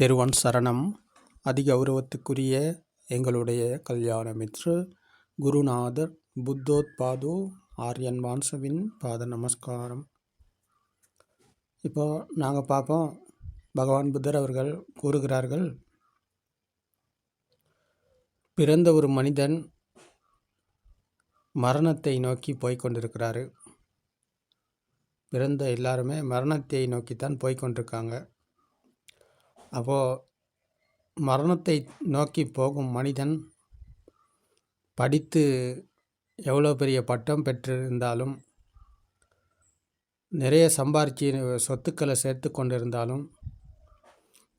தெருவன் சரணம். அதிகௌரவத்துக்குரிய எங்களுடைய கல்யாண மித்ரு குருநாதர் புத்தோத்பாது ஆர்யன் வான்சவின் பாத நமஸ்காரம். இப்போ நாங்கள் பார்ப்போம் பகவான் புத்தர் அவர்கள் கூறுகிறார்கள் பிறந்த ஒரு மனிதன் மரணத்தை நோக்கி போய்கொண்டிருக்கிறாரு பிறந்த எல்லாருமே மரணத்தை நோக்கித்தான் போய்கொண்டிருக்காங்க அப்போது மரணத்தை நோக்கி போகும் மனிதன் படித்து எவ்வளோ பெரிய பட்டம் பெற்றிருந்தாலும் நிறைய சம்பாரிச்சு சொத்துக்களை சேர்த்து கொண்டிருந்தாலும்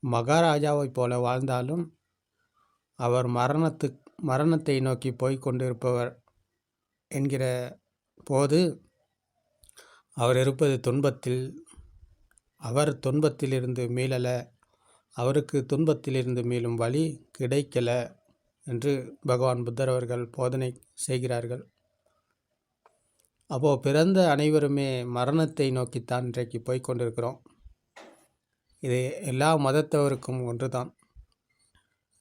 மகாராஜாவைப் போல வாழ்ந்தாலும் அவர் மரணத்து மரணத்தை நோக்கி போய் கொண்டிருப்பவர் என்கிற போது அவர் இருப்பது துன்பத்தில் அவர் துன்பத்திலிருந்து மீளலை. அவருக்கு துன்பத்திலிருந்து மீளும் வழி கிடைக்கல என்று பகவான் புத்தர் அவர்கள் போதனை செய்கிறார்கள். அப்போது பிறந்த அனைவருமே மரணத்தை நோக்கித்தான் இன்றைக்கு போய்கொண்டிருக்கிறோம் இது எல்லா மதத்தவருக்கும் ஒன்று தான்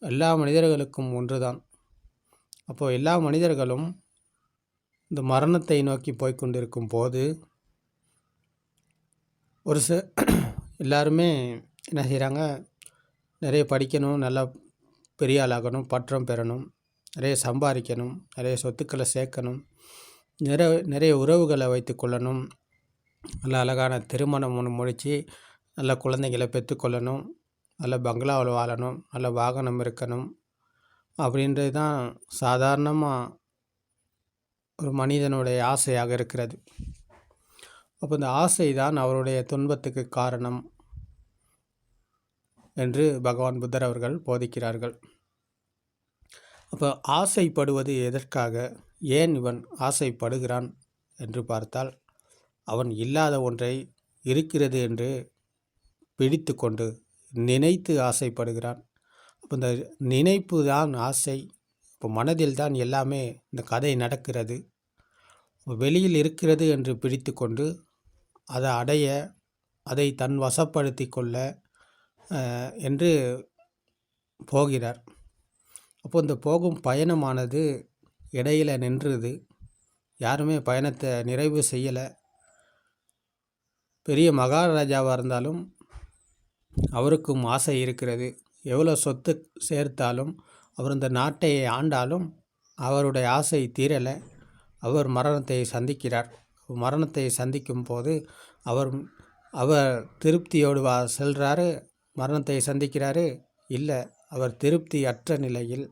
எல்லா மனிதர்களுக்கும் ஒன்று தான் அப்போது எல்லா மனிதர்களும் இந்த மரணத்தை நோக்கி போய்கொண்டிருக்கும் போது ஒரு ச எல்லாருமே என்ன செய்கிறாங்க நிறைய படிக்கணும் நல்லா பெரிய ஆளாகணும் பற்றம் பெறணும் நிறைய சம்பாதிக்கணும் நிறைய சொத்துக்களை சேர்க்கணும் நிறைய நிறைய உறவுகளை வைத்து கொள்ளணும். நல்ல அழகான திருமணம் ஒன்று முடித்து நல்ல குழந்தைகளை பெற்றுக்கொள்ளணும் நல்ல பங்களாவில் வாழணும் நல்ல வாகனம் இருக்கணும் அப்படின்றது தான் சாதாரணமாக ஒரு மனிதனுடைய ஆசையாக இருக்கிறது. அப்போ இந்த ஆசை தான் அவருடைய துன்பத்துக்கு காரணம். என்று பகவான் புத்தர் அவர்கள் போதிக்கிறார்கள். அப்போ ஆசைப்படுவது எதற்காக? ஏன் இவன் ஆசைப்படுகிறான் என்று பார்த்தால் அவன் இல்லாத ஒன்றை இருக்கிறது என்று பிடித்து கொண்டு நினைத்து ஆசைப்படுகிறான். அப்போ இந்த நினைப்பு தான் ஆசை. இப்போ மனதில் தான் எல்லாமே இந்த கதை நடக்கிறது. வெளியில் இருக்கிறது என்று பிடித்து கொண்டு அதை அடைய அதை தன் வசப்படுத்தி கொள்ள என்று போகிறார். அப்போ இந்த போகும் பயணமானது இடையில் நின்றுது. யாருமே பயணத்தை நிறைவு செய்யலை. பெரிய மகாராஜாவாக இருந்தாலும் அவருக்கும் ஆசை இருக்கிறது. எவ்வளோ சொத்து சேர்த்தாலும் அவர் இந்த நாட்டை ஆண்டாலும் அவருடைய ஆசை தீரலை. அவர் மரணத்தை சந்திக்கிறார். மரணத்தை சந்திக்கும் போது அவர் அவர் திருப்தியோடு வா செல்கிறாரு மரணத்தை சந்திக்கிறாரு? இல்லை அவர் திருப்தி அற்ற நிலையில்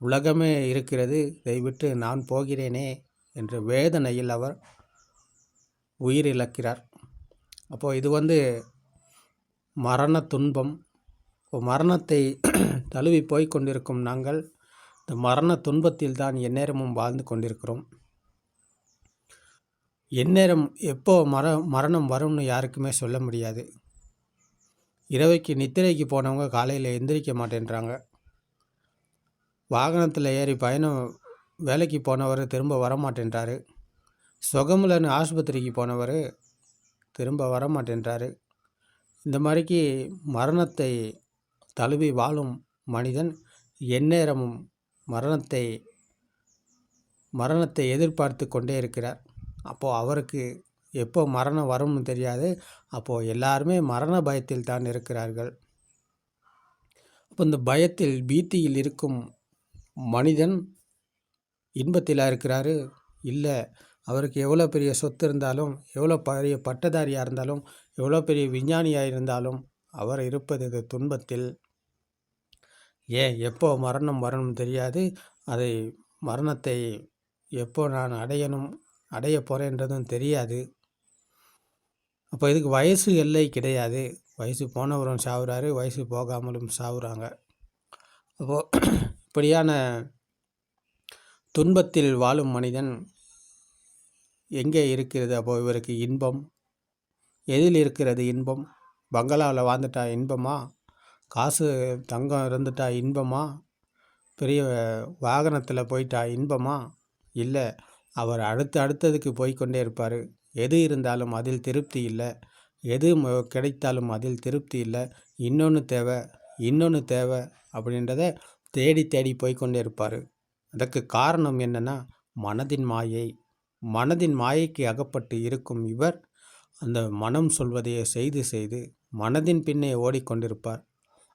உலகமே இருக்கிறது இதை விட்டு நான் போகிறேனே என்ற வேதனையில் அவர் உயிர் இழக்கிறார் அப்போது இது வந்து மரண துன்பம். மரணத்தை தழுவி போய் கொண்டிருக்கும் நாங்கள் இந்த மரண துன்பத்தில் தான் எந்நேரமும் வாழ்ந்து கொண்டிருக்கிறோம். எந்நேரம் எப்போ மர மரணம் வரும்னு யாருக்குமே சொல்ல முடியாது. இரவைக்கு நித்திரைக்கு போனவங்க காலையில் எந்திரிக்க மாட்டேன்றாங்க. வாகனத்தில் ஏறி பயணம் வேலைக்கு போனவர் திரும்ப வரமாட்டேன்றாரு. சுகமில்லன்னு ஆஸ்பத்திரிக்கு போனவர் திரும்ப வரமாட்டேன்றாரு. இந்த மாதிரிக்கு மரணத்தை தழுவி வாழும் மனிதன் எந்நேரமும் மரணத்தை மரணத்தை எதிர்பார்த்து கொண்டே இருக்கிறார். அப்போது அவருக்கு எப்போ மரணம் வரும்னு தெரியாது. அப்போது எல்லாருமே மரண பயத்தில் தான் இருக்கிறார்கள். அப்போ இந்த பயத்தில் பீத்தியில் இருக்கும் மனிதன் இன்பத்தில் இருக்கிறாரு? இல்லை. அவருக்கு எவ்வளோ பெரிய சொத்து இருந்தாலும் எவ்வளோ பெரிய பட்டதாரியாக இருந்தாலும் எவ்வளோ பெரிய விஞ்ஞானியாக இருந்தாலும் அவர் இருப்பது இது துன்பத்தில். ஏன்? எப்போ மரணம் வரணும் தெரியாது. அதை மரணத்தை எப்போ நான் அடையணும் அடைய போகிறேன்றதும் தெரியாது. அப்போ இதுக்கு வயசு எல்லை கிடையாது. வயசு போனவரும் சாவுறாரு வயசு போகாமலும் சாவுறாங்க. அப்போது இப்படியான துன்பத்தில் வாழும் மனிதன் எங்கே இருக்கிறது? அப்போது இவருக்கு இன்பம். எதில் இருக்கிறது இன்பம்? பங்களாவில் வாழ்ந்துட்டா இன்பமா? காசு தங்கம் இருந்துட்டா இன்பமா? பெரிய வாகனத்தில் போயிட்டா இன்பமா? இல்லை அவர் அடுத்து அடுத்ததுக்கு போய்கொண்டே இருப்பார். எது இருந்தாலும் அதில் திருப்தி இல்லை. எது கிடைத்தாலும் அதில் திருப்தி இல்லை. இன்னொன்று தேவை இன்னொன்று தேவை அப்படின்றத தேடி தேடி போய்க்கொண்டே இருப்பார். அதற்கு காரணம் என்னென்னா மனதின் மாயை. மனதின் மாயைக்கு அகப்பட்டு இருக்கும் இவர் அந்த மனம் சொல்வதையே செய்து செய்து மனதின் பின்னே ஓடிக்கொண்டிருப்பார்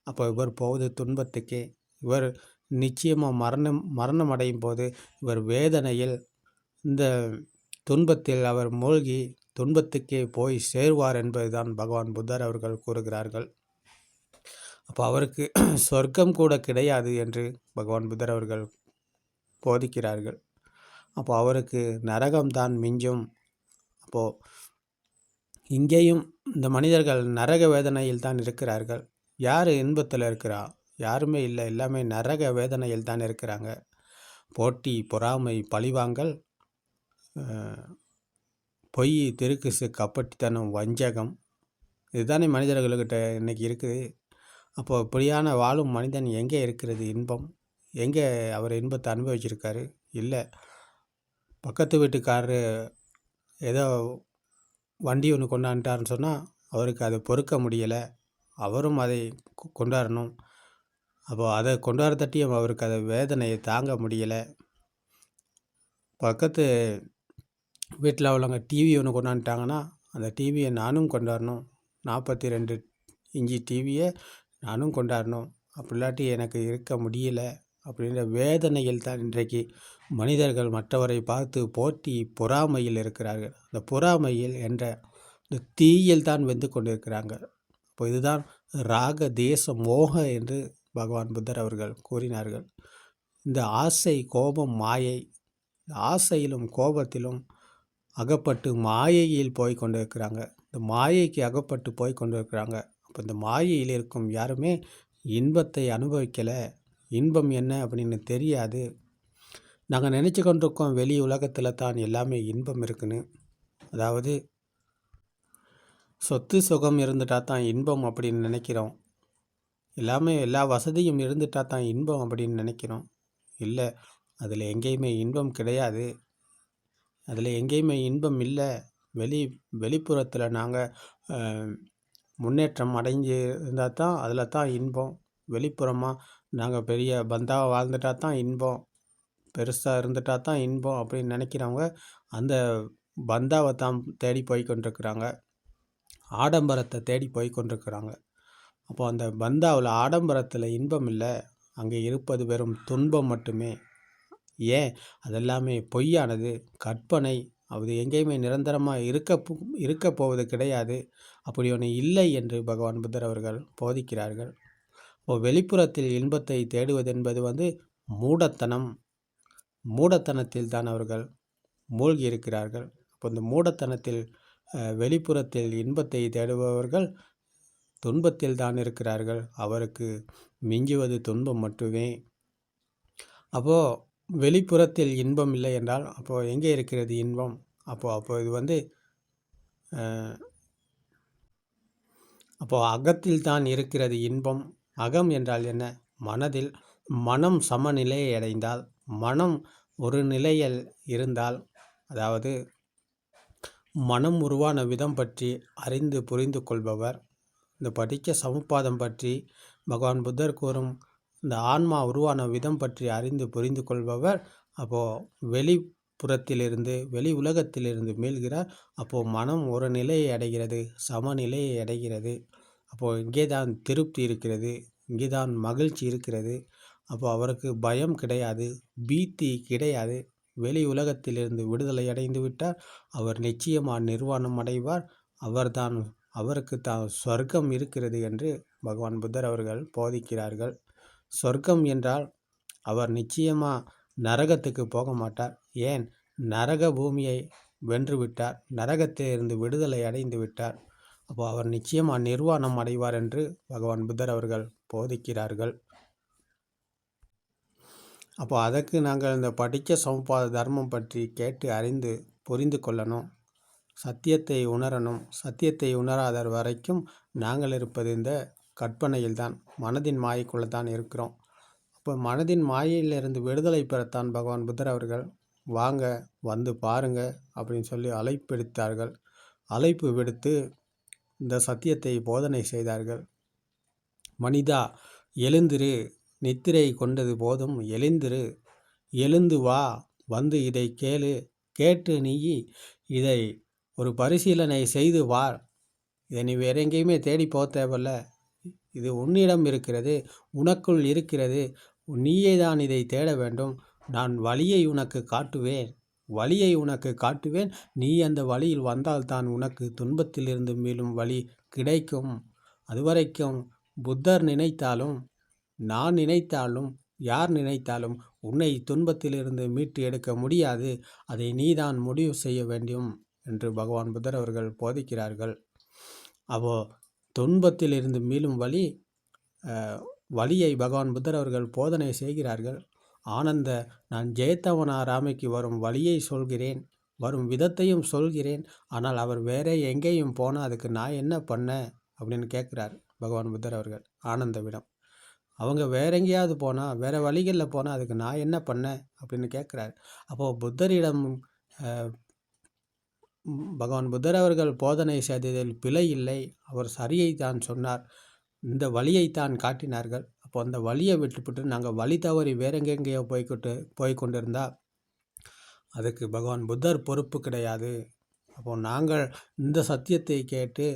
அப்போ இவர் போவது துன்பத்துக்கே. இவர் நிச்சயமாக மரணம் மரணம் அடையும் போது இவர் வேதனையில் இந்த துன்பத்தில் அவர் மூழ்கி துன்பத்துக்கே போய் சேர்வார் என்பதுதான் பகவான் புத்தர் அவர்கள் கூறுகிறார்கள். அப்போ அவருக்கு சொர்க்கம் கூட கிடையாது என்று பகவான் புத்தர் அவர்கள் போதிக்கிறார்கள். அப்போ அவருக்கு நரகம்தான் மிஞ்சும். அப்போது இங்கேயும் இந்த மனிதர்கள் நரக வேதனையில் தான் இருக்கிறார்கள். யார் இன்பத்தில் இருக்கிறா? யாருமே இல்லை. எல்லாமே நரக வேதனையில் தான் இருக்கிறாங்க. போட்டி பொறாமை பழிவாங்கல் பொய் திருக்குசு கப்பட்டித்தனம் வஞ்சகம் இதுதானே மனிதர்கள்கிட்ட இன்றைக்கி இருக்குது. அப்போது இப்படியான வாழும் மனிதன் எங்கே இருக்கிறது இன்பம்? எங்கே அவர் இன்பத்தை அனுபவிச்சிருக்காரு? இல்லை. பக்கத்து வீட்டுக்காரரு ஏதோ வண்டி ஒன்று கொண்டாந்துட்டாருன்னு சொன்னால் அவருக்கு அதை பொறுக்க முடியலை. அவரும் அதை கொண்டாடணும். அப்போது அதை கொண்டாட தட்டியும் அவருக்கு அதை வேதனையை தாங்க முடியலை. பக்கத்து வீட்டில் உள்ளவங்க டிவி ஒன்று கொண்டாந்துட்டாங்கன்னா அந்த டிவியை நானும் கொண்டாடணும். நாற்பத்தி ரெண்டு இஞ்சி டிவியை நானும் கொண்டாடணும். அப்படி இல்லாட்டி எனக்கு இருக்க முடியல. அப்படின்ற வேதனையில் தான் இன்றைக்கு மனிதர்கள் மற்றவரை பார்த்து போட்டி பொறாமையில் இருக்கிறார்கள். அந்த பொறாமையில் என்ற இந்த தீயில் தான் வெந்து கொண்டிருக்கிறாங்க. அப்போ இதுதான் ராக தேச மோக என்று பகவான் புத்தர் அவர்கள் கூறினார்கள். இந்த ஆசை கோபம் மாயை ஆசையிலும் கோபத்திலும் அகப்பட்டு மாயையில் போய் கொண்டிருக்கிறாங்க. இந்த மாயைக்கு அகப்பட்டு போய் கொண்டிருக்கிறாங்க. அப்போ இந்த மாயையில் இருக்கும் யாருமே இன்பத்தை அனுபவிக்கலை. இன்பம் என்ன அப்படின்னு தெரியாது. நாங்கள் நினச்சி கொண்டிருக்கோம் வெளி உலகத்தில் தான் எல்லாமே இன்பம் இருக்குன்னு. அதாவது சொத்து சுகம் இருந்துட்டால் தான் இன்பம் அப்படின்னு நினைக்கிறோம். எல்லாமே எல்லா வசதியும் இருந்துட்டால் தான் இன்பம் அப்படின்னு நினைக்கிறோம். இல்லை அதில் எங்கேயுமே இன்பம் கிடையாது. அதில் எங்கேயுமே இன்பம் இல்லை. வெளி வெளிப்புறத்தில் நாங்கள் முன்னேற்றம் அடைஞ்சு இருந்தால் தான் அதில் தான் இன்பம். வெளிப்புறமாக நாங்கள் பெரிய பந்தாக வாழ்ந்துட்டா தான் இன்பம். பெருசாக இருந்துட்டா தான் இன்பம் அப்படின்னு நினைக்கிறவங்க அந்த பந்தாவை தான் தேடி போய் கொண்டிருக்கிறாங்க. ஆடம்பரத்தை தேடி போய் கொண்டிருக்கிறாங்க. அப்போ அந்த பந்தாவில் ஆடம்பரத்தில் இன்பம் இல்லை. அங்கே இருப்பது வெறும் துன்பம் மட்டுமே. ஏன்? அதெல்லாமே பொய்யானது. கற்பனை. அது எங்கேயுமே நிரந்தரமாக இருக்க இருக்க போவது கிடையாது. அப்படி ஒன்று இல்லை என்று பகவான் புத்தர் அவர்கள் போதிக்கிறார்கள். இப்போ வெளிப்புறத்தில் இன்பத்தை தேடுவதென்பது வந்து மூடத்தனம். மூடத்தனத்தில் தான் அவர்கள் மூழ்கி இருக்கிறார்கள். அப்போ இந்த மூடத்தனத்தில் வெளிப்புறத்தில் இன்பத்தை தேடுபவர்கள் துன்பத்தில் தான் இருக்கிறார்கள். அவருக்கு மிஞ்சுவது துன்பம் மட்டுமே. அப்போது வெளிப்புறத்தில் இன்பம் இல்லை என்றால் அப்போது எங்கே இருக்கிறது இன்பம்? அப்போது அப்போது இது வந்து அப்போது அகத்தில் தான் இருக்கிறது இன்பம். அகம் என்றால் என்ன? மனதில் மனம் சமநிலையை அடைந்தால் மனம் ஒரு நிலையில் இருந்தால் அதாவது மனம் உருவான விதம் பற்றி அறிந்து புரிந்து கொள்பவர். இந்த படிக்க சமுப்பாதம் பற்றி பகவான் புத்தர் கூறும் இந்த ஆன்மா உருவான விதம் பற்றி அறிந்து புரிந்து கொள்பவர் அப்போது வெளிப்புறத்திலிருந்து வெளி உலகத்திலிருந்து மீள்கிறார் அப்போது மனம் ஒரு நிலையை அடைகிறது சமநிலையை அடைகிறது. அப்போது இங்கே தான் திருப்தி இருக்கிறது இங்கே தான் மகிழ்ச்சி இருக்கிறது. அப்போது அவருக்கு பயம் கிடையாது பீத்தி கிடையாது. வெளி உலகத்திலிருந்து விடுதலை அடைந்து விட்டார் அவர் நிச்சயமாக நிர்வாணம் அடைவார். அவர்தான் அவருக்கு தான் சொர்க்கம் இருக்கிறது என்று பகவான் புத்தர் அவர்கள் போதிக்கிறார்கள். சொர்க்கம் என்றால் அவர் நிச்சயமாக நரகத்துக்கு போக மாட்டார் ஏன்? நரக பூமியை வென்று விட்டார் நரகத்திலிருந்து விடுதலை அடைந்து விட்டார். அப்போ அவர் நிச்சயமாக நிர்வாணம் அடைவார் என்று பகவான் புத்தர் அவர்கள் போதிக்கிறார்கள். அப்போ அதற்கு நாங்கள் இந்த படித்த சமபாத தர்மம் பற்றி கேட்டு அறிந்து புரிந்து கொள்ளணும். சத்தியத்தை உணரணும். சத்தியத்தை உணராத வரைக்கும் நாங்கள் இருப்பது இந்த கற்பனையில் தான் மனதின் மாயைக்குள்ளே தான் இருக்கிறோம். அப்போ மனதின் மாயையிலிருந்து விடுதலை பெறத்தான் பகவான் புத்தர் அவர்கள் வாங்க வந்து பாருங்க அப்படின்னு சொல்லி அழைப்பெடுத்தார்கள். அழைப்பு விடுத்து இந்த சத்தியத்தை போதனை செய்தார்கள். மனிதா எழுந்திரு நித்திரை கொண்டது போதும் எழுந்திரு எழுந்து வா வந்து இதை கேளு கேட்டு நீ இதை ஒரு பரிசீலனை செய்து வா இதை நீ வேற எங்கேயுமே தேடி போக தேவையில்ல. இது உன்னிடம் இருக்கிறது உனக்குள் இருக்கிறது. நீயே தான் இதை தேட வேண்டும். நான் வழியை உனக்கு காட்டுவேன். வழியை உனக்கு காட்டுவேன். நீ அந்த வழியில் வந்தால்தான் உனக்கு துன்பத்திலிருந்து மீளும் வழி கிடைக்கும். அதுவரைக்கும் புத்தர் நினைத்தாலும் நான் நினைத்தாலும் யார் நினைத்தாலும் உன்னை துன்பத்திலிருந்து மீட்டு எடுக்க முடியாது. அதை நீதான் முடிவு செய்ய வேண்டும் என்று பகவான் புத்தர் அவர்கள் போதிக்கிறார்கள். அப்போ துன்பத்திலிருந்து மீளும் வழி வழியை பகவான் புத்தர் அவர்கள் போதனை செய்கிறார்கள். ஆனந்த நான் ஜெயத்தவனா ராமைக்கு வரும் வழியை சொல்கிறேன் வரும் விதத்தையும் சொல்கிறேன் ஆனால் அவர் வேறே எங்கேயும் போனால் அதுக்கு நான் என்ன பண்ணேன் அப்படின்னு கேட்குறார் பகவான் புத்தர் அவர்கள் ஆனந்தவிடம். அவங்க வேற எங்கேயாவது போனால் வேறு வழிகளில் போனால் அதுக்கு நான் என்ன பண்ணேன் அப்படின்னு கேட்குறாரு. அப்போது புத்தரிடம் பகவான் புத்தர் அவர்கள் போதனை செய்ததில் பிழை இல்லை. அவர் சரியை தான் சொன்னார். இந்த வழியை தான் காட்டினார்கள். அப்போ அந்த வழியை விட்டுவிட்டு நாங்கள் வழி தவறி வேறெங்கெங்கேயோ போய்கிட்டு போய் கொண்டிருந்தா அதுக்கு பகவான் புத்தர் பொறுப்பு கிடையாது. அப்போ நாங்கள் இந்த சத்தியத்தை கேட்டு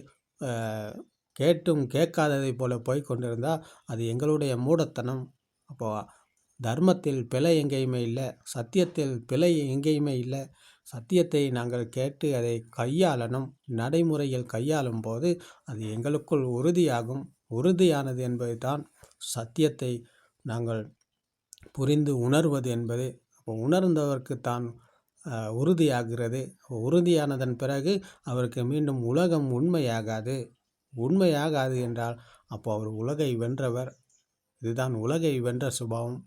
கேட்டும் கேட்காததை போல போய் கொண்டிருந்தால் அது எங்களுடைய மூடத்தனம். அப்போது தர்மத்தில் பிழை எங்கேயுமே இல்லை. சத்தியத்தில் பிழை எங்கேயுமே இல்லை. சத்தியத்தை நாங்கள் கேட்டு அதை கையாளணும். நடைமுறையில் கையாளும் போது அது எங்களுக்குள் உறுதியாகும். உறுதியானது என்பது தான் சத்தியத்தை நாங்கள் புரிந்து உணர்வது என்பது. அப்போ உணர்ந்தவருக்கு தான் உறுதியாகிறது. உறுதியானதன் பிறகு அவருக்கு மீண்டும் உலகம் உண்மையாகாது. உண்மையாகாது என்றால் அப்போ அவர் உலகை வென்றவர். இதுதான் உலகை வென்ற சுபாவம்.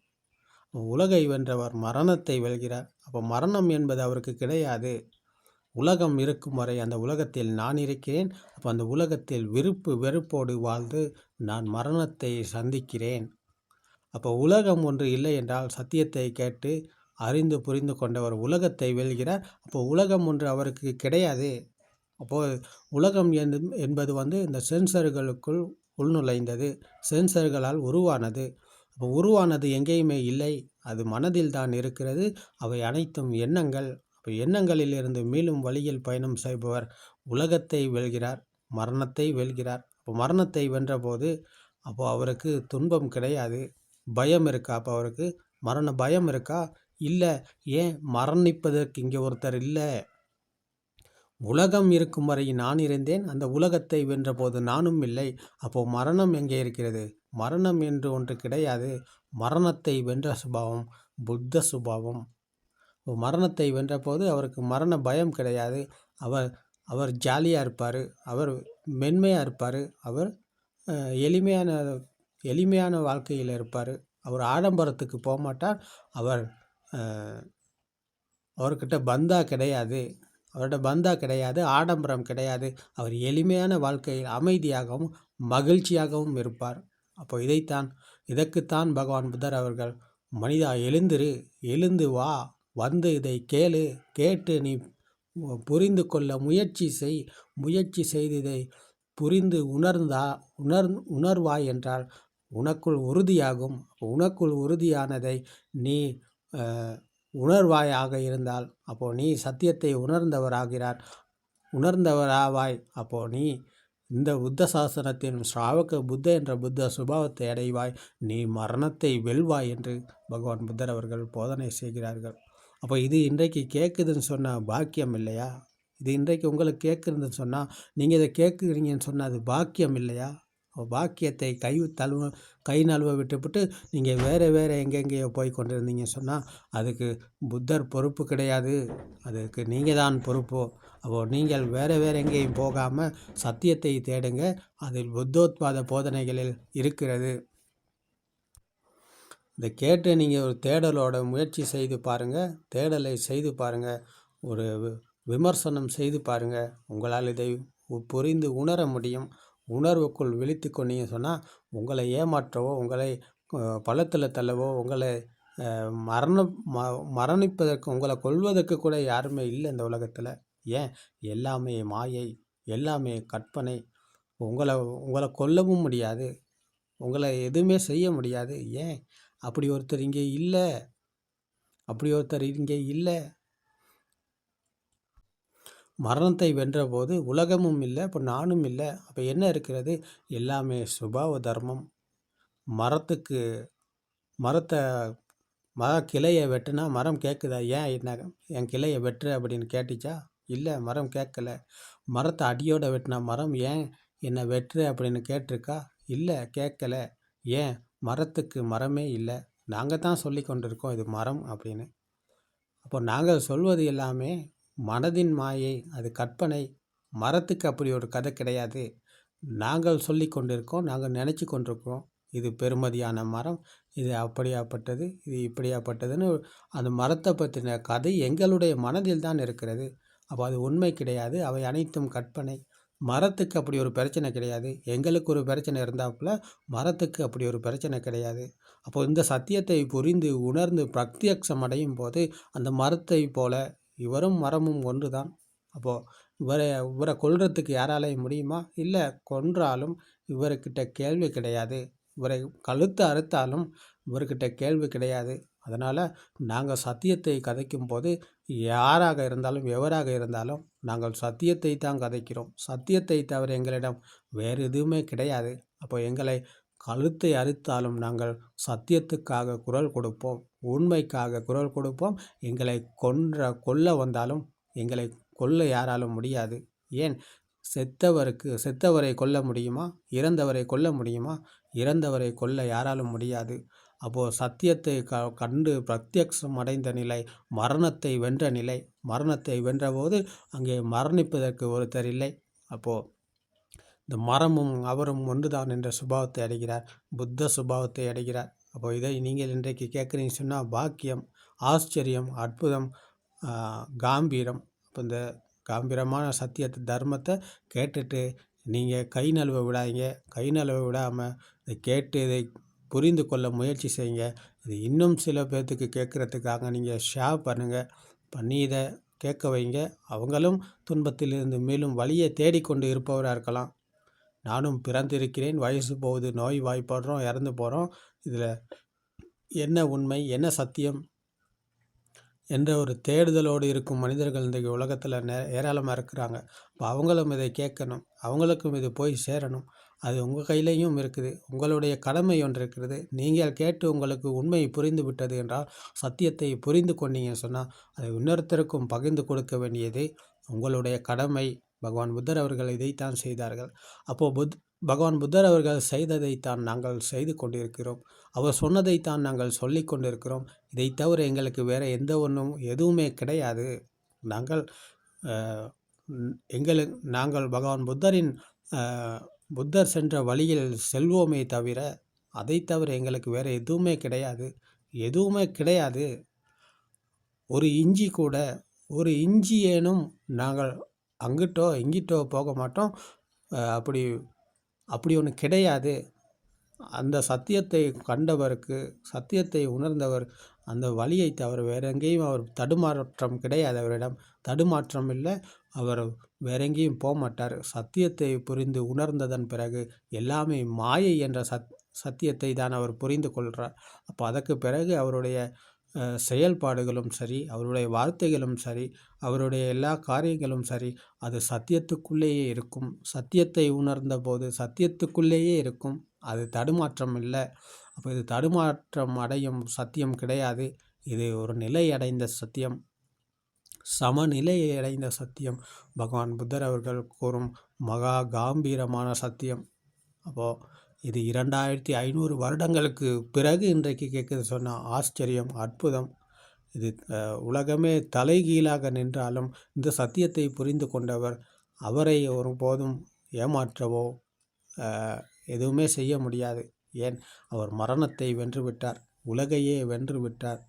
உலகை வென்றவர் மரணத்தை வெல்கிறார். அப்போ மரணம் என்பது அவருக்கு கிடையாது. உலகம் இருக்கும் வரை அந்த உலகத்தில் நான் இருக்கிறேன். அப்போ அந்த உலகத்தில் விருப்பு வெறுப்போடு வாழ்ந்து நான் மரணத்தை சந்திக்கிறேன். அப்போ உலகம் ஒன்று இல்லை என்றால் சத்தியத்தை கேட்டு அறிந்து புரிந்து கொண்டவர் உலகத்தை வெல்கிறார். அப்போ உலகம் ஒன்று அவருக்கு கிடையாது. அப்போது உலகம் என்பது வந்து இந்த சென்சர்களுக்குள் உள்நுழைந்தது. சென்சர்களால் உருவானது. அப்போ உருவானது எங்கேயுமே இல்லை. அது மனதில் தான் இருக்கிறது. அவை அனைத்தும் எண்ணங்கள். அப்போ எண்ணங்களிலிருந்து மீளும் வழியில் பயணம் செய்பவர் உலகத்தை வெல்கிறார் மரணத்தை வெல்கிறார். அப்போ மரணத்தை வென்றபோது அப்போது அவருக்கு துன்பம் கிடையாது. பயம் இருக்கா? அப்போ அவருக்கு மரண பயம் இருக்கா? இல்லை. ஏன் மரணிப்பதற்கு இங்கே ஒருத்தர் இல்லை? உலகம் இருக்கும் வரை நான் இருந்தேன். அந்த உலகத்தை வென்றபோது நானும் இல்லை. அப்போது மரணம் எங்கே இருக்கிறது? மரணம் என்று ஒன்று கிடையாது. மரணத்தை வென்ற சுபாவம் புத்த சுபாவம். மரணத்தை வென்றபோது அவருக்கு மரண பயம் கிடையாது. அவர் அவர் ஜாலியாக இருப்பார். அவர் மென்மையாக இருப்பார். அவர் எளிமையான எளிமையான வாழ்க்கையில் இருப்பார். அவர் ஆடம்பரத்துக்கு போக மாட்டார் அவர் அவர்கிட்ட பந்தா கிடையாது. அவரோட பந்தா கிடையாது. ஆடம்பரம் கிடையாது. அவர் எளிமையான வாழ்க்கையில் அமைதியாகவும் மகிழ்ச்சியாகவும் இருப்பார். அப்போ இதைத்தான் இதற்குத்தான் பகவான் புத்தர் அவர்கள் மனிதா எழுந்திரு எழுந்து வா வந்து இதை கேளு கேட்டு நீ புரிந்து கொள்ள முயற்சி செய் முயற்சி செய்து இதை புரிந்து உணர்ந்தா உணர் உணர்வாய் என்றால் உனக்குள் உறுதியாகும் உனக்குள் உறுதியானதை நீ உணர்வாயாக இருந்தால் அப்போது நீ சத்தியத்தை உணர்ந்தவராகிறார் உணர்ந்தவராவாய் அப்போது நீ இந்த புத்த சாசனத்தின் ஸ்ராவக புத்த என்ற புத்த சுபாவத்தை அடைவாய் நீ மரணத்தை வெல்வாய் என்று பகவான் புத்தர் அவர்கள் போதனை செய்கிறார்கள். அப்போ இது இன்றைக்கு கேட்குதுன்னு சொன்னால் பாக்கியம் இல்லையா? இது இன்றைக்கு உங்களுக்கு கேட்குறதுன்னு சொன்னால் நீங்கள் இதை கேட்குறீங்கன்னு சொன்னால் அது பாக்கியம் இல்லையா? பாக்கியத்தை கை தழுவ கை நழுவ விட்டுவிட்டு நீங்கள் வேறு வேறு எங்கெங்கேயோ போய் கொண்டிருந்தீங்க சொன்னால் அதுக்கு புத்தர் பொறுப்பு கிடையாது. அதுக்கு நீங்கள் தான் பொறுப்போ. அப்போது நீங்கள் வேறு வேறு எங்கேயும் போகாமல் சத்தியத்தை தேடுங்க. அதில் புத்தோத்பாத போதனைகளில் இருக்கிறது. இதை கேட்டு நீங்கள் ஒரு தேடலோட முயற்சி செய்து பாருங்கள் தேடலை செய்து பாருங்கள் ஒரு விமர்சனம் செய்து பாருங்கள் உங்களால் இதை புரிந்து உணர முடியும். உணர்வுக்குள் விழித்து கொண்டீங்கன்னு சொன்னால் உங்களை ஏமாற்றவோ உங்களை பள்ளத்தில் தள்ளவோ உங்களை மரணம் ம மரணிப்பதற்கு உங்களை கொள்வதற்கு கூட யாருமே இல்லை இந்த உலகத்தில். ஏன்? எல்லாமே மாயை எல்லாமே கற்பனை. உங்களை உங்களை கொல்லவும் முடியாது. உங்களை எதுவுமே செய்ய முடியாது. ஏன்? அப்படி ஒருத்தர் இங்கே இல்லை. அப்படி ஒருத்தர் இங்கே இல்லை. மரணத்தை வென்றபோது உலகமும் இல்லை இப்போ நானும் இல்லை. அப்போ என்ன இருக்கிறது? எல்லாமே சுபாவ தர்மம். மரத்துக்கு மரத்தை மர கிளையை வெட்டுனா மரம் கேட்குதா ஏன் என்ன என் கிளையை வெட்டுற அப்படின்னு கேட்டுச்சா? இல்லை மரம் கேட்கல மரத்தை அடியோட வெட்டினா மரம் ஏன் என்னை வெட்டுற அப்படின்னு கேட்டிருக்கா? இல்லை கேட்கல ஏன்? மரத்துக்கு மரமே இல்லை. நாங்கள் தான் சொல்லி கொண்டிருக்கோம் இது மரம் அப்படின்னு. அப்போ நாங்கள் சொல்வது எல்லாமே மனதின் மாயை அது கற்பனை. மரத்துக்கு அப்படி ஒரு கதை கிடையாது. நாங்கள் சொல்லி கொண்டிருக்கோம் நாங்கள் நினச்சி கொண்டிருக்கோம் இது பெருமதியான மரம் இது அப்படியாப்பட்டது இது இப்படியாப்பட்டதுன்னு அந்த மரத்தை பற்றின கதை எங்களுடைய மனதில் தான் இருக்கிறது. அப்போ அது உண்மை கிடையாது அவை அனைத்தும் கற்பனை. மரத்துக்கு அப்படி ஒரு பிரச்சனை கிடையாது. எங்களுக்கு ஒரு பிரச்சனை இருந்தாப்புல மரத்துக்கு அப்படி ஒரு பிரச்சனை கிடையாது. அப்போ இந்த சத்தியத்தை புரிந்து உணர்ந்து பிரத்யக்ஷம் அடையும் போது அந்த மரத்தை போல இவரும் மரமும் ஒன்று தான் அப்போது இவரை இவரை கொல்றதுக்கு யாராலையும் முடியுமா? இல்லை கொன்றாலும் இவர்கிட்ட கேள்வி கிடையாது. இவரை கழுத்து அறுத்தாலும் இவர்கிட்ட கேள்வி கிடையாது. அதனால் நாங்கள் சத்தியத்தை கதைக்கும் போது யாராக இருந்தாலும் எவராக இருந்தாலும் நாங்கள் சத்தியத்தை தான் கதைக்கிறோம். சத்தியத்தை தவிர எங்களிடம் வேறு எதுவுமே கிடையாது. அப்போ எங்களை கழுத்தை அறுத்தாலும் நாங்கள் சத்தியத்துக்காக குரல் கொடுப்போம். உண்மைக்காக குரல் கொடுப்போம். எங்களை கொன்ற கொல்ல வந்தாலும் எங்களை கொல்ல யாராலும் முடியாது. ஏன்? செத்தவருக்கு செத்தவரை கொல்ல முடியுமா? இறந்தவரை கொல்ல முடியுமா? இறந்தவரை கொல்ல யாராலும் முடியாது. அப்போது சத்தியத்தை க கண்டு பிரத்யக்ஷம் அடைந்த நிலை மரணத்தை வென்ற நிலை. மரணத்தை வென்றபோது அங்கே மரணிப்பதற்கு ஒருத்தர் இல்லை. அப்போது இந்த மரமும் அவரும் ஒன்றுதான் என்ற சுபாவத்தை அடைகிறார். புத்த சுபாவத்தை அடைகிறார். அப்போ இதை நீங்கள் இன்றைக்கு கேட்குறீங்க சொன்னால் பாக்கியம் ஆச்சரியம் அற்புதம் காம்பீரம். இப்போ இந்த காம்பீரமான சத்தியத்தை தர்மத்தை கேட்டுட்டு நீங்கள் கை நழுவ விடாதீங்க. கை நழுவ விடாமல் இதை கேட்டு இதை புரிந்து கொள்ள முயற்சி செய்யுங்க. இது இன்னும் சில பேர்த்துக்கு கேட்குறதுக்காக நீங்கள் ஷேர் பண்ணுங்கள் பண்ணி இதை கேட்க வைங்க. அவங்களும் துன்பத்திலிருந்து மேலும் வழியை தேடிக்கொண்டு இருப்பவராக இருக்கலாம். நானும் பிறந்திருக்கிறேன் வயசு போகுது நோய் வாய்ப்படுறோம் இறந்து போகிறோம் இதில் என்ன உண்மை என்ன சத்தியம் என்ற ஒரு தேடுதலோடு இருக்கும் மனிதர்கள் இன்றைக்கு உலகத்தில் நே ஏராளமாக இருக்கிறாங்க. இப்போ அவங்களும் இதை கேட்கணும். அவங்களுக்கும் இது போய் சேரணும். அது உங்கள் கையிலையும் இருக்குது. உங்களுடைய கடமை ஒன்று இருக்கிறது. நீங்கள் கேட்டு உங்களுக்கு உண்மை புரிந்து விட்டது என்றால் சத்தியத்தை புரிந்து கொண்டீங்கன்னு சொன்னால் அதை இன்னொருத்தருக்கும் பகிர்ந்து கொடுக்க வேண்டியது உங்களுடைய கடமை. பகவான் புத்தர் அவர்கள் இதைத்தான் செய்தார்கள். அப்போது புத் பகவான் புத்தர் அவர்கள் செய்ததைத்தான் நாங்கள் செய்து கொண்டிருக்கிறோம். அவர் சொன்னதைத்தான் நாங்கள் சொல்லி கொண்டிருக்கிறோம். இதை தவிர எங்களுக்கு வேறு எந்த ஒன்றும் எதுவுமே கிடையாது. நாங்கள் எங்களுக்கு நாங்கள் பகவான் புத்தரின் புத்தர் சென்ற வழியில் செல்வோமே தவிர அதை தவிர எங்களுக்கு வேறு எதுவுமே கிடையாது. எதுவுமே கிடையாது. ஒரு இஞ்சி கூட ஒரு இஞ்சி ஏனும் நாங்கள் அங்கிட்டோ இங்கிட்டோ போக மாட்டோம். அப்படி அப்படி ஒன்று கிடையாது. அந்த சத்தியத்தை கண்டவருக்கு சத்தியத்தை உணர்ந்தவர் அந்த வழியை தவிர வேற எங்கேயும் அவர் தடுமாற்றம் கிடையாது அவரிடம். தடுமாற்றம் இல்லை அவர் வேற எங்கேயும் போக மாட்டார். சத்தியத்தை புரிந்து உணர்ந்ததன் பிறகு எல்லாமே மாயை என்ற சத் சத்தியத்தை தான் அவர் புரிந்து கொள்கிறார் அப்போ அதற்கு பிறகு அவருடைய செயல்பாடுகளும் சரி அவருடைய வார்த்தைகளும் சரி அவருடைய எல்லா காரியங்களும் சரி அது சத்தியத்துக்குள்ளேயே இருக்கும். சத்தியத்தை உணர்ந்த போது சத்தியத்துக்குள்ளேயே இருக்கும். அது தடுமாற்றம் இல்லை. அப்போ இது தடுமாற்றம் அடையும் சத்தியம் கிடையாது. இது ஒரு நிலை அடைந்த சத்தியம். சமநிலையை அடைந்த சத்தியம். பகவான் புத்தர் அவர்கள் கூறும் மகா காம்பீரமான சத்தியம். அப்போது இது இரண்டாயிரத்தி ஐநூறு வருடங்களுக்கு பிறகு இன்றைக்கு கேட்குது சொன்னால் ஆச்சரியம் அற்புதம். இது உலகமே தலைகீழாக நின்றாலும் இந்த சத்தியத்தை புரிந்து கொண்டவர் அவரை ஒருபோதும் ஏமாற்றவோ எதுவுமே செய்ய முடியாது. ஏன்? அவர் மரணத்தை வென்று விட்டார். உலகையே வென்று விட்டார்.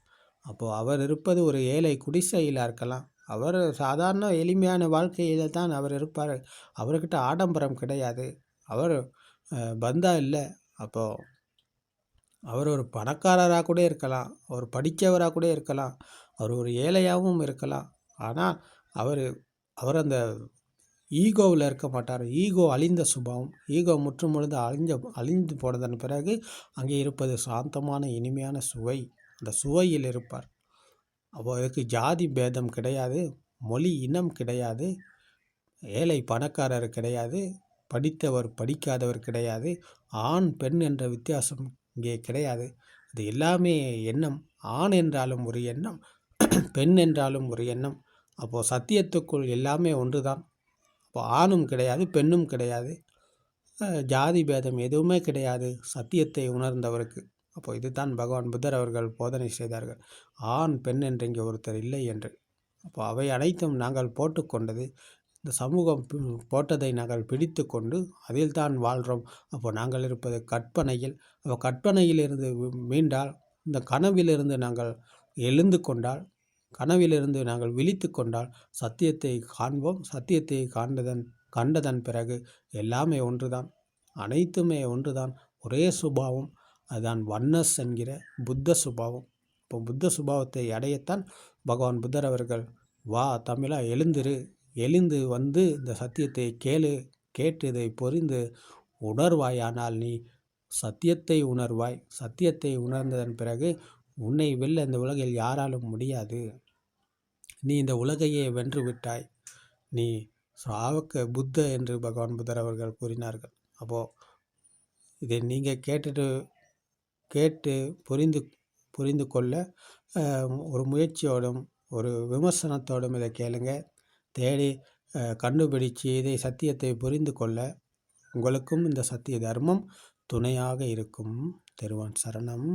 அப்போது அவர் இருப்பது ஒரு ஏழை குடிசையில் இருக்கலாம். அவர் சாதாரண எளிமையான வாழ்க்கையில் தான் அவர் இருப்பார். அவர்கிட்ட ஆடம்பரம் கிடையாது. அவர் பந்தா இல்லை. அப்போது அவர் ஒரு பணக்காரராக கூட இருக்கலாம். அவர் படித்தவராக கூட இருக்கலாம். அவர் ஒரு ஏழையாகவும் இருக்கலாம். ஆனால் அவர் அவர் அந்த ஈகோவில் இருக்க மாட்டார். ஈகோ அழிந்த சுபாவம். ஈகோ முற்றும் பொழுது அழிஞ்ச அழிந்து போனதன் பிறகு அங்கே இருப்பது சாந்தமான இனிமையான சுவை. அந்த சுவையில் இருப்பார். அப்போ அதுக்கு ஜாதி பேதம் கிடையாது. மொழி இனம் கிடையாது. ஏழை பணக்காரர் கிடையாது. படித்தவர் படிக்காதவர் கிடையாது. ஆண் பெண் என்ற வித்தியாசம் இங்கே கிடையாது. அது எல்லாமே எண்ணம். ஆண் என்றாலும் ஒரு எண்ணம். பெண் என்றாலும் ஒரு எண்ணம். அப்போது சத்தியத்துக்குள் எல்லாமே ஒன்று தான் அப்போ ஆணும் கிடையாது பெண்ணும் கிடையாது. ஜாதி பேதம் எதுவுமே கிடையாது. சத்தியத்தை உணர்ந்தவருக்கு. அப்போ இதுதான் பகவான் புத்தர் அவர்கள் போதனை செய்தார்கள். ஆண் பெண் என்று இங்கே ஒருத்தர் இல்லை என்று. அப்போ அவை அனைத்தும் நாங்கள் போட்டுக்கொண்டது. இந்த சமூகம் போட்டதை நாங்கள் பிடித்து கொண்டு அதில் தான் வாழ்கிறோம் அப்போ நாங்கள் இருப்பது கற்பனையில். அப்போ கற்பனையிலிருந்து மீண்டால் இந்த கனவிலிருந்து நாங்கள் எழுந்து கொண்டால் கனவிலிருந்து நாங்கள் விழித்து கொண்டால் சத்தியத்தை காண்போம். சத்தியத்தை காண்டதன் கண்டதன் பிறகு எல்லாமே ஒன்றுதான். அனைத்துமே ஒன்றுதான். ஒரே சுபாவம். அதுதான் வன்னஸ் என்கிற புத்த சுபாவம். இப்போ புத்த சுபாவத்தை அடையத்தான் பகவான் புத்தர் அவர்கள் வா தமிழா எழுந்திரு. எழுந்து வந்து இந்த சத்தியத்தை கேளு கேட்டு இதை பொறிந்து உணர்வாயானால் நீ சத்தியத்தை உணர்வாய். சத்தியத்தை உணர்ந்ததன் பிறகு உன்னை வெல்ல இந்த உலகில் யாராலும் முடியாது. நீ இந்த உலகையே வென்று விட்டாய். நீ சாவக்க புத்த என்று பகவான் புத்தர் அவர்கள் கூறினார்கள். அப்போது இதை நீங்கள் கேட்டுட்டு கேட்டு புரிந்து புரிந்து கொள்ள ஒரு முயற்சியோடும் ஒரு விமர்சனத்தோடும் இதை கேளுங்கள் தேடி கண்டுபிடித்து கண்டுபிடிச்சு இதை சத்தியத்தை புரிந்து கொள்ள உங்களுக்கும் இந்த சத்திய தர்மம் துணையாக இருக்கும். தெருவான் சரணம்.